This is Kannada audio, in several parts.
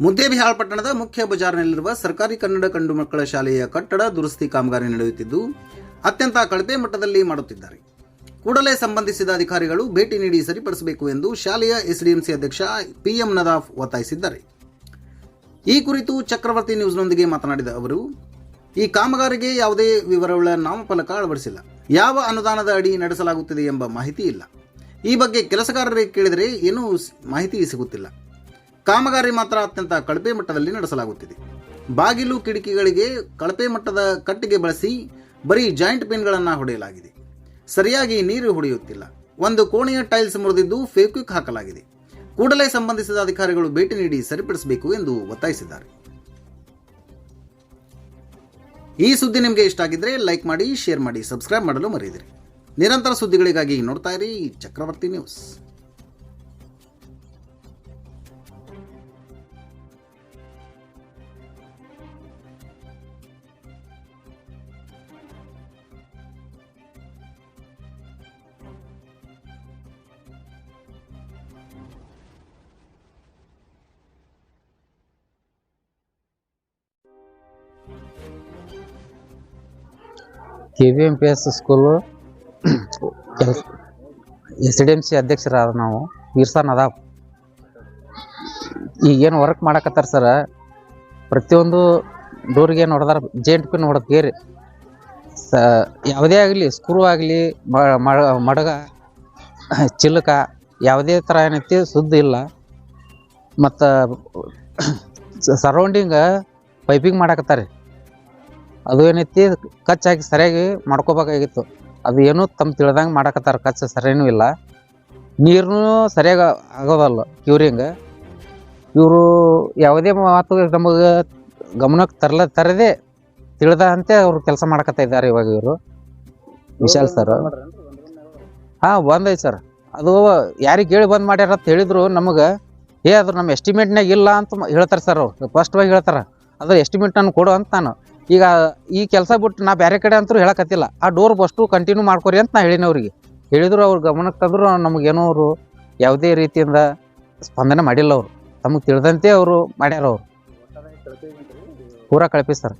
ಮುದ್ದೇಬಿಹಾಳ್ ಪಟ್ಟಣದ ಮುಖ್ಯ ಬಜಾರ್ನಲ್ಲಿರುವ ಸರ್ಕಾರಿ ಕನ್ನಡ ಕಂಡು ಮಕ್ಕಳ ಶಾಲೆಯ ಕಟ್ಟಡ ದುರಸ್ತಿ ಕಾಮಗಾರಿ ನಡೆಯುತ್ತಿದ್ದು, ಅತ್ಯಂತ ಕಳಪೆ ಮಟ್ಟದಲ್ಲಿ ಮಾಡುತ್ತಿದ್ದಾರೆ. ಕೂಡಲೇ ಸಂಬಂಧಿಸಿದ ಅಧಿಕಾರಿಗಳು ಭೇಟಿ ನೀಡಿ ಸರಿಪಡಿಸಬೇಕು ಎಂದು ಶಾಲೆಯ ಎಸ್ಡಿಎಂಸಿ ಅಧ್ಯಕ್ಷ ಪಿಎಂ ನದಾಫ್ ಒತ್ತಾಯಿಸಿದ್ದಾರೆ. ಈ ಕುರಿತು ಚಕ್ರವರ್ತಿ ನ್ಯೂಸ್ನೊಂದಿಗೆ ಮಾತನಾಡಿದ ಅವರು, ಈ ಕಾಮಗಾರಿಗೆ ಯಾವುದೇ ವಿವರಗಳ ನಾಮಫಲಕ ಅಳವಡಿಸಿಲ್ಲ. ಯಾವ ಅನುದಾನದ ಅಡಿ ನಡೆಸಲಾಗುತ್ತಿದೆ ಎಂಬ ಮಾಹಿತಿ ಇಲ್ಲ. ಈ ಬಗ್ಗೆ ಕೆಲಸಗಾರರಿಗೆ ಕೇಳಿದರೆ ಏನೂ ಮಾಹಿತಿ ಸಿಗುತ್ತಿಲ್ಲ. ಕಾಮಗಾರಿ ಮಾತ್ರ ಅತ್ಯಂತ ಕಳಪೆ ಮಟ್ಟದಲ್ಲಿ ನಡೆಸಲಾಗುತ್ತಿದೆ. ಬಾಗಿಲು ಕಿಟಕಿಗಳಿಗೆ ಕಳಪೆ ಮಟ್ಟದ ಕಟ್ಟಿಗೆ ಬಳಸಿ ಬರೀ ಜಾಯಿಂಟ್ ಪಿನ್ಗಳನ್ನು ಹೊಡೆಯಲಾಗಿದೆ. ಸರಿಯಾಗಿ ನೀರು ಹೊಡೆಯುತ್ತಿಲ್ಲ. ಒಂದು ಕೋಣೆಯ ಟೈಲ್ಸ್ ಮುರಿದಿದ್ದು ಫೇಕ್ವಿಕ್ ಹಾಕಲಾಗಿದೆ. ಕೂಡಲೇ ಸಂಬಂಧಿಸಿದ ಅಧಿಕಾರಿಗಳು ಭೇಟಿ ನೀಡಿ ಸರಿಪಡಿಸಬೇಕು ಎಂದು ಒತ್ತಾಯಿಸಿದ್ದಾರೆ. ಈ ಸುದ್ದಿ ನಿಮಗೆ ಇಷ್ಟ ಆಗಿದ್ರೆ ಲೈಕ್ ಮಾಡಿ, ಶೇರ್ ಮಾಡಿ, ಸಬ್ಸ್ಕ್ರೈಬ್ ಮಾಡಲು ಮರೆಯದಿರಿ. ನಿರಂತರ ಸುದ್ದಿಗಳಿಗಾಗಿ ನೋಡ್ತಾ ಇರಿ Chakravarti news. K V M P S school S D M C ಅಧ್ಯಕ್ಷರಾದ ನಾವು ವೀರ್ಸಾನ್ ನದಾಬ್ ಈಗೇನು ವರ್ಕ್ ಮಾಡಕತ್ತಾರ ಸರ ಪ್ರತಿಯೊಂದು ಡೋರಿಗೆ ಜೆ ಎಂಟ್ ಪಿನ್ ಬೇರೆ. ಸ ಯಾವುದೇ ಆಗಲಿ ಸ್ಕ್ರೂ ಆಗಲಿ ಮಡಗ, ಚಿಲಕ, ಯಾವುದೇ ಥರ ಏನೈತಿ ಸುದ್ದಿ ಇಲ್ಲ. ಮತ್ತು ಸರೌಂಡಿಂಗ ಪೈಪಿಂಗ್ ಮಾಡಕತ್ತಾರೆ ಅದು ಏನೈತಿ, ಕಚ್ ಹಾಕಿ ಸರಿಯಾಗಿ ಮಾಡ್ಕೋಬೇಕಾಗಿತ್ತು. ಅದು ಏನೂ ತಮ್ಮ ತಿಳ್ದಂಗೆ ಮಾಡಕತ್ತಾರ, ಕಚ್ ಸರಿಯೂ ಇಲ್ಲ. ನೀರನ್ನೂ ಸರಿಯಾಗಿ ಆಗೋದಲ್ಲ ಕ್ಯೂರಿಂಗ್. ಇವರು ಯಾವುದೇ ಮಾತು ನಮಗೆ ಗಮನಕ್ಕೆ ತರಲ, ತರದೆ ತಿಳಿದಂತೆ ಅವರು ಕೆಲಸ ಮಾಡಕತ್ತಾ ಇದ್ದಾರೆ ಇವಾಗ ಇವರು. ವಿಶಾಲ್ ಸರ್ ಹಾಂ ಬಂದೈತೆ ಸರ್ ಅದು ಯಾರಿಗೆ ಹೇಳಿ ಬಂದ್ ಮಾಡ್ಯಾರ ಅಂತ ಹೇಳಿದ್ರು ನಮಗೆ. ಏ, ಅದು ನಮ್ಮ ಎಸ್ಟಿಮೇಟ್ನಾಗ ಇಲ್ಲ ಅಂತ ಹೇಳ್ತಾರೆ ಸರ್ ಅವ್ರು. ಸ್ಪಷ್ಟವಾಗಿ ಹೇಳ್ತಾರೆ. ಅದು ಎಸ್ಟಿಮೇಟ್ ನಾನು ಕೊಡು ಅಂತ ನಾನು. ಈಗ ಈ ಕೆಲಸ ಬಿಟ್ಟು ನಾ ಬೇರೆ ಕಡೆ ಅಂತೂ ಹೇಳಕತ್ತಿಲ್ಲ. ಆ ಡೋರ್ ಬಸ್ಟು ಕಂಟಿನ್ಯೂ ಮಾಡ್ಕೊರಿ ಅಂತ ನಾ ಹೇಳಿನಿ ಅವ್ರಿಗೆ. ಹೇಳಿದ್ರು ಅವ್ರ ಗಮನಕ್ಕೆ ತಂದ್ರು ನಮಗೇನೋ ಅವರು ಯಾವುದೇ ರೀತಿಯಿಂದ ಸ್ಪಂದನೆ ಮಾಡಿಲ್ಲ ಅವರು. ತಮಗೆ ತಿಳಿದಂತೆ ಅವರು ಮಾಡ್ಯಾರ ಅವರು. ಪೂರಾ ಕಳಪಿ ಸರ್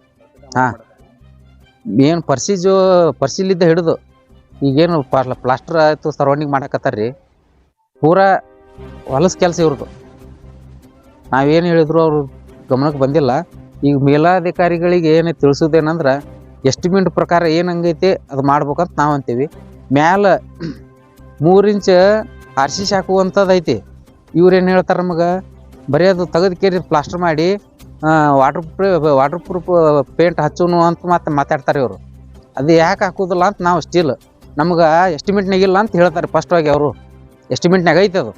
ಹಾಂ. ಏನು ಪರ್ಸಿಜು, ಪರ್ಸಿಲಿದ್ದ ಹಿಡಿದು ಈಗೇನು ಪಾರ್ಲ ಪ್ಲಾಸ್ಟರ್ ಆಯಿತು ಸರೌಂಡಿಂಗ್ ಮಾಡಕತ್ತಾರ ರೀ ಪೂರಾ ಹೊಲಸು ಕೆಲಸ ಇವ್ರದ್ದು ನಾವೇನು ಹೇಳಿದ್ರು ಅವರು ಗಮನಕ್ಕೆ ಬಂದಿಲ್ಲ. ಈಗ ಮೇಲಾಧಿಕಾರಿಗಳಿಗೆ ಏನು ತಿಳಿಸೋದೇನಂದ್ರೆ ಎಸ್ಟಿಮೇಟ್ ಪ್ರಕಾರ ಏನು ಹಂಗೈತಿ ಅದು ಮಾಡ್ಬೇಕಂತ ನಾವು ಅಂತೀವಿ. ಮ್ಯಾಲ ಮೂರು ಇಂಚ ಆರ್ ಸಿ ಹಾಕುವಂಥದ್ದು ಐತಿ. ಇವ್ರು ಏನು ಹೇಳ್ತಾರೆ ನಮಗೆ, ಬರೀ ಅದು ತೆಗೆದು ಕೇರಿ ಪ್ಲಾಸ್ಟರ್ ಮಾಡಿ waterproof waterproof paint ಹಚ್ಚೋನು ಅಂತ ಮತ್ತೆ ಮಾತಾಡ್ತಾರೆ ಇವರು. ಅದು ಯಾಕೆ ಹಾಕೋದಿಲ್ಲ ಅಂತ ನಾವು ಸ್ಟಿಲ್ ನಮ್ಗೆ ಎಸ್ಟಿಮೇಟ್ನಾಗಿಲ್ಲ ಅಂತ ಹೇಳ್ತಾರೆ ಫಸ್ಟಾಗಿ ಅವರು. ಎಸ್ಟಿಮೇಟ್ನಾಗ ಐತೆ ಅದು.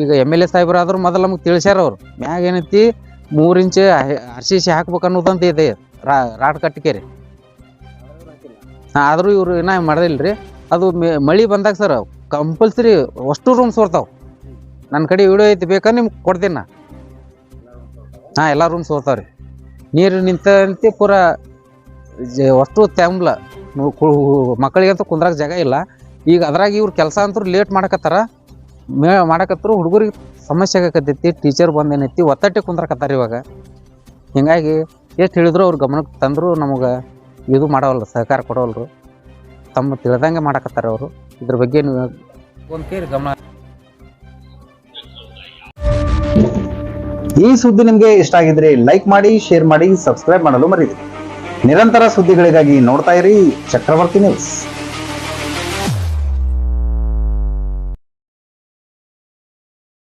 ಈಗ ಎಂ ಎಲ್ ಎ ಸಾಹೇಬ್ರಾದ್ರು ಮೊದಲು ನಮಗೆ ತಿಳಿಸ್ಯಾರ ಅವರು. ಮ್ಯಾಗ ಏನೈತಿ ಮೂರು ಇಂಚ್ ಆರ್ ಸಿ ಸಿ ಹಾಕ್ಬೇಕು ಅನ್ನೋದಂತ ಇದೆ ರಾಡ್ ರೀ ಹಾಂ ಆದರೂ ಇವರು ಇನ್ನೂ ಮಾಡೋದಿಲ್ಲ ರೀ ಅದು ಮಳಿ ಬಂದಾಗ ಸರ್ ಕಂಪಲ್ಸರಿ ಅಷ್ಟು ರೂಮ್ಸ್ ಬರ್ತಾವೆ ನನ್ನ ಕಡೆ ವಿಡಿಯೋ ಐತಿ, ಬೇಕಾ ನಿಮ್ಗೆ ಕೊಡ್ತೀನಿ ನಾ? ಹಾಂ, ಎಲ್ಲ ರೂಮ್ಸ್ ಬರ್ತಾವೆ ರೀ ನೀರು ನಿಂತಂತೆ ಪೂರ ಅಷ್ಟು ತೆಂಬ್ಲ ಮಕ್ಕಳಿಗಂತೂ ಕುಂದ್ರಾಗ ಜಾಗ ಇಲ್ಲ. ಈಗ ಅದ್ರಾಗ ಇವ್ರು ಕೆಲಸ ಅಂತೂ ಲೇಟ್ ಮಾಡಕತ್ತಾರ. ಮೇ, ಮಾಡಕತ್ತರು, ಹುಡುಗರಿಗೆ ಸಮಸ್ಯೆ ಆಗಕತ್ತೈತಿ ಟೀಚರ್ ಬಂದು ಏನೈತಿ ಒತ್ತಟ್ಟೆ ಕುಂದ್ರಕತ್ತಾರೆ ಇವಾಗ. ಹೀಗಾಗಿ ಎಷ್ಟು ಹೇಳಿದ್ರು ಅವ್ರು ಗಮನಕ್ಕೆ ತಂದರೂ ನಮಗೆ ಇದು ಮಾಡೋವಲ್ಲ ಸಹಕಾರ ಕೊಡವಲ್ರು. ತಮ್ಮ ತಿಳಿದಂಗೆ ಮಾಡಕತ್ತಾರೆ ಅವರು. ಇದ್ರ ಬಗ್ಗೆ ನೀವು ಒಂದು ಗಮನ. ಈ ಸುದ್ದಿ ನಿಮಗೆ ಇಷ್ಟ ಆಗಿದ್ರೆ ಲೈಕ್ ಮಾಡಿ ಶೇರ್ ಮಾಡಿ ಸಬ್ಸ್ಕ್ರೈಬ್ ಮಾಡಲು ಮರೀರಿ ನಿರಂತರ ಸುದ್ದಿಗಳಿಗಾಗಿ ನೋಡ್ತಾ ಇರಿ ಚಕ್ರವರ್ತಿ ನ್ಯೂಸ್